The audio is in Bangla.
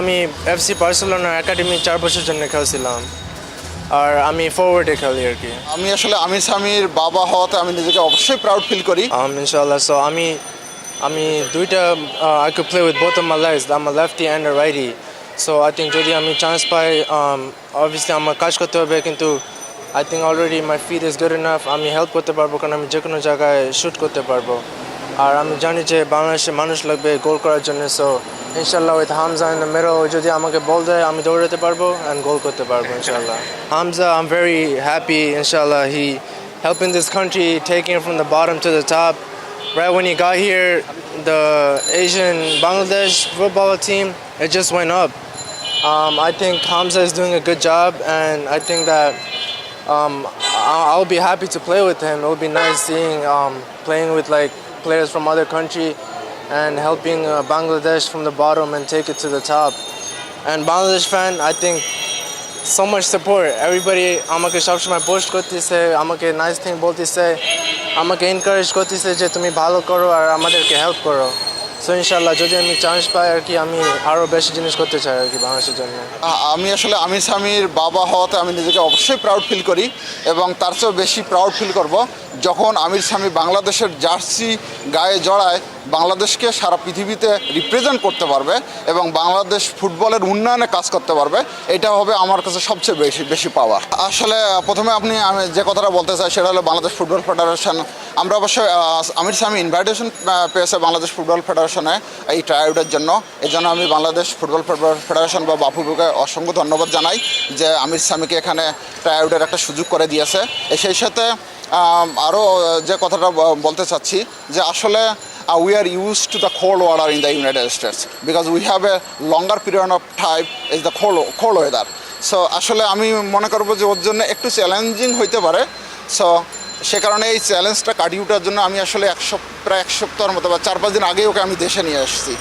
আমি এফসি বার্সেলোনা একাডেমি চার বছর জন্য খেলছিলাম আর আমি ফরওয়ার্ডে খেলি আর কি আমি আসলে আমি স্বামীর বাবা হওয়াতে আমি নিজেকে অবশ্যই প্রাউড ফিল করি ইনশাল্লাহ সো আমি আমি দুইটা with both of my legs. I'm a lefty and a righty. So I think যদি আমি চান্স পাই um, obviously আমার কাজ করতে হবে কিন্তু I think already my feet is good enough. আমি হেল্প করতে পারব কারণ আমি যে কোনো জায়গায় শ্যুট করতে পারব আর আমি জানি যে বাংলাদেশে মানুষ লাগবে গোল করার জন্য সো ইনশাল্লাহ with Hamza in the middle যদি আমাকে বল দেয় আমি দৌড়াতে পারবো অ্যান্ড গোল করতে পারবো ইনশাল্লাহ Hamza I am very happy ইনশাল্লাহ he helping this country, taking it from the bottom to the top. Right when he got here, the Asian Bangladesh football team, it just went up. Um, I think Hamza is doing a good job, and I think that um, I'll, I'll be happy to play with him. It will be nice seeing um, playing with like players from other country and helping uh, Bangladesh from the bottom and take it to the top. And Bangladesh fan, I think so much support. Everybody আমাকে সবসময় পোস্ট করতেছে আমাকে নাইস থিং বলতেছে আমাকে এনকারেজ করতেছে যে তুমি ভালো করো আর আমাদেরকে হেল্প করো সো ইনশাল্লাহ যদি আমি চান্স পাই আর কি আমি আরও বেশি জিনিস করতে চাই আর কি বাংলাদেশের জন্য আমি আসলে আমির সামির বাবা হওয়াতে আমি নিজেকে অবশ্যই প্রাউড ফিল করি এবং তার চেয়েও বেশি প্রাউড ফিল করব যখন আমির সামি বাংলাদেশের জার্সি গায়ে জড়ায় বাংলাদেশকে সারা পৃথিবীতে রিপ্রেজেন্ট করতে পারবে এবং বাংলাদেশ ফুটবলের উন্নয়নে কাজ করতে পারবে, এটা হবে আমার কাছে সবচেয়ে বেশি বেশি পাওয়ার আসলে প্রথমে আপনি, আমি যে কথাটা বলতে চাই সেটা হলো বাংলাদেশ ফুটবল ফেডারেশন আমরা অবশ্যই আমির সামি ইনভাইটেশন পেয়েছে বাংলাদেশ ফুটবল ফেডারেশনে এই ট্রাইউডের জন্য। এই জন্য আমি বাংলাদেশ ফুটবল ফেডারেশন বা বাফুবুকে অসংখ্য ধন্যবাদ জানাই যে আমির সামিকে এখানে ট্রাইউডের একটা সুযোগ করে দিয়েছে। সেই সাথে আরও যে কথাটা বলতে চাচ্ছি যে আসলে we are use to the cold water in the United States because we have a longer period of time is the cold, cold weather so আসলে আমি মনে করব যে ওর জন্য একটু চ্যালেঞ্জিং হইতে পারে। সো সে কারণে এই চ্যালেঞ্জটা কাটিয়ে ওঠার জন্য আমি আসলে এক সপ্তাহ প্রায় এক সপ্তাহের মতো বা চার পাঁচ দিন আগেই ওকে আমি দেশে নিয়ে এসেছি